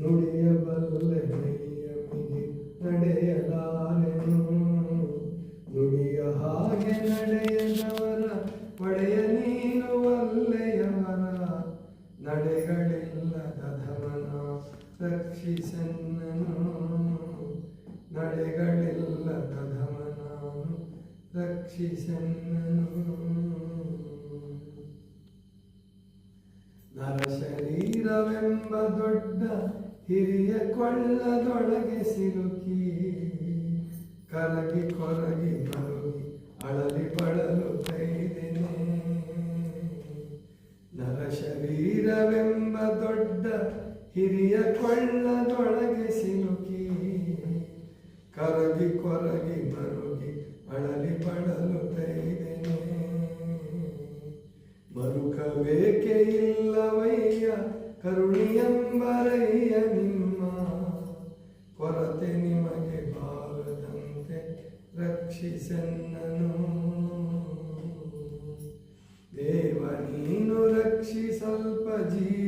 ನುಡಿಯಬಲ್ಲೆ ನೈಯಮಿಗೆ ನಡೆಯಲಾರೆನು ನುಡಿಯ ಹಾಗೆ ನಡೆಯದವರ ಒಡೆಯ ನೀನು ಒಲ್ಲೆಯವರ ನಡೆಗಳಿಲ್ಲದ ಧಮನ ರಕ್ಷಿಸನ್ನನು ನಡೆಗಳಿಲ್ಲದ ಧಮನ ರಕ್ಷಿಸನ್ನನು ನರಶರೀರವೆಂಬ ದೊಡ್ಡ ಹಿರಿಯ ಕೊಳ್ಳದೊಳಗೆ ಸಿಲುಕಿ, ಕರಗಿ ಕೊರಗಿ ಮರುಗಿ ಅಳಲಿ ಬಳಲು ಕೈದಿನೆ. ನರಶರೀರವೆಂಬ ದೊಡ್ಡ ಹಿರಿಯ ಕೊಳ್ಳದೊಳಗೆ ಸಿಲುಕಿ, ಕರಗಿ ಕೊರಗಿ ಮರುಗಿ, ಅಳಲಿ ಬಳಲು ಕೈದಿನೆ. ಮರುಕಬೇಕೆ ಇಲ್ಲವಯ್ಯ ಕರುಣಿಯಂಬರಯ್ಯ ರಕ್ಷಿಸನ್ನನು ದೇವ ನೀನು ರಕ್ಷಿಸಲ್ಪ ಜೀವಿ ನಾನು